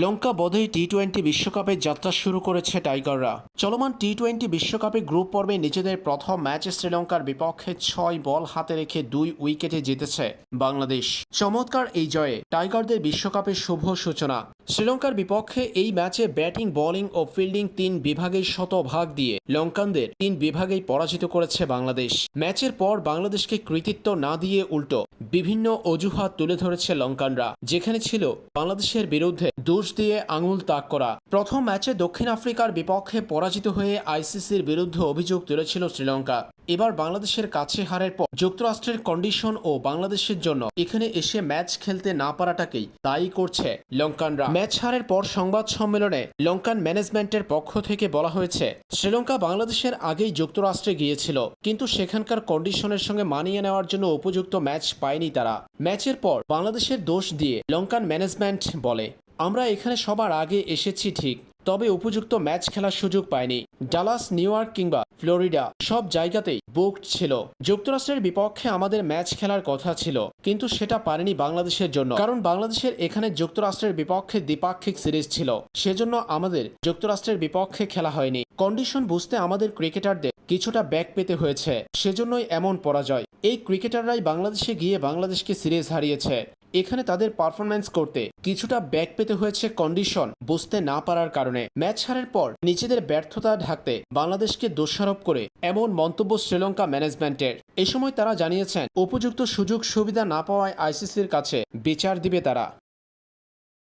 লঙ্কা বধেই T twenty বিশ্বকাপে যাত্রা শুরু করেছে টাইগাররা। চলমান টি টোয়েন্টি বিশ্বকাপে গ্রুপ পর্বে নিজেদের প্রথম ম্যাচে শ্রীলঙ্কার বিপক্ষে ছয় বল হাতে রেখে দুই উইকেটে জিতেছে বাংলাদেশ। চমৎকার এই জয়ে টাইগারদের বিশ্বকাপের শুভ সূচনা। শ্রীলঙ্কার বিপক্ষে এই ম্যাচে ব্যাটিং, বোলিং ও ফিল্ডিং তিন বিভাগেই শতভাগ দিয়ে লঙ্কানদের তিন বিভাগেই পরাজিত করেছে বাংলাদেশ। ম্যাচের পর বাংলাদেশকে কৃতিত্ব না দিয়ে উল্টো বিভিন্ন অজুহাত তুলে ধরেছে লঙ্কানরা, যেখানে ছিল বাংলাদেশের বিরুদ্ধে দোষ দিয়ে আঙুল তাক করা। প্রথম ম্যাচে দক্ষিণ আফ্রিকার বিপক্ষে পরাজিত হয়ে আইসিসির বিরুদ্ধে অভিযোগ তুলেছিল শ্রীলঙ্কা। এবার বাংলাদেশের কাছে হারের পর যুক্তরাষ্ট্রের কন্ডিশন ও বাংলাদেশের জন্য এখানে এসে ম্যাচ খেলতে না পারাটাকেই দায়ী করছে লঙ্কানরা। ম্যাচ হারের পর সংবাদ সম্মেলনে লঙ্কান ম্যানেজমেন্টের পক্ষ থেকে বলা হয়েছে, শ্রীলঙ্কা বাংলাদেশের আগেই যুক্তরাষ্ট্রে গিয়েছিল, কিন্তু সেখানকার কন্ডিশনের সঙ্গে মানিয়ে নেওয়ার জন্য উপযুক্ত ম্যাচ পায়নি তারা। ম্যাচের পর বাংলাদেশের দোষ দিয়ে লঙ্কান ম্যানেজমেন্ট বলে, আমরা এখানে সবার আগে এসেছি ঠিক। তবে উপযুক্ত ম্যাচ খেলার সুযোগ পায়নি। ডালাস, নিউ ইয়র্ক কিংবা ফ্লোরিডা সব জায়গাতেই বুকড ছিল। যুক্তরাষ্ট্রের বিপক্ষে আমাদের ম্যাচ খেলার কথা ছিল, কিন্তু সেটা পারেনি বাংলাদেশের জন্য। কারণ বাংলাদেশের এখানে যুক্তরাষ্ট্রের বিপক্ষে দ্বিপাক্ষিক সিরিজ ছিল, সেজন্য আমাদের যুক্তরাষ্ট্রের বিপক্ষে খেলা হয়নি। কন্ডিশন বুঝতে আমাদের ক্রিকেটারদের কিছুটা ব্যাক পেতে হয়েছে, সেজন্যই এমন পরাজয়। এই ক্রিকেটাররাই বাংলাদেশে গিয়ে বাংলাদেশকে সিরিজ হারিয়েছে। এখানে তাদের পারফরমেন্স করতে কিছুটা ব্যাক পেতে হয়েছে কন্ডিশন বুঝতে না পারার কারণে। ম্যাচ হারের পর নিজেদের ব্যর্থতা ঢাকতে বাংলাদেশকে দোষারোপ করে এমন মন্তব্য শ্রীলঙ্কা ম্যানেজমেন্টের এ সময় তারা জানিয়েছেন, উপযুক্ত সুযোগ সুবিধা না পাওয়ায় আইসিসির কাছে বিচার দিবে তারা।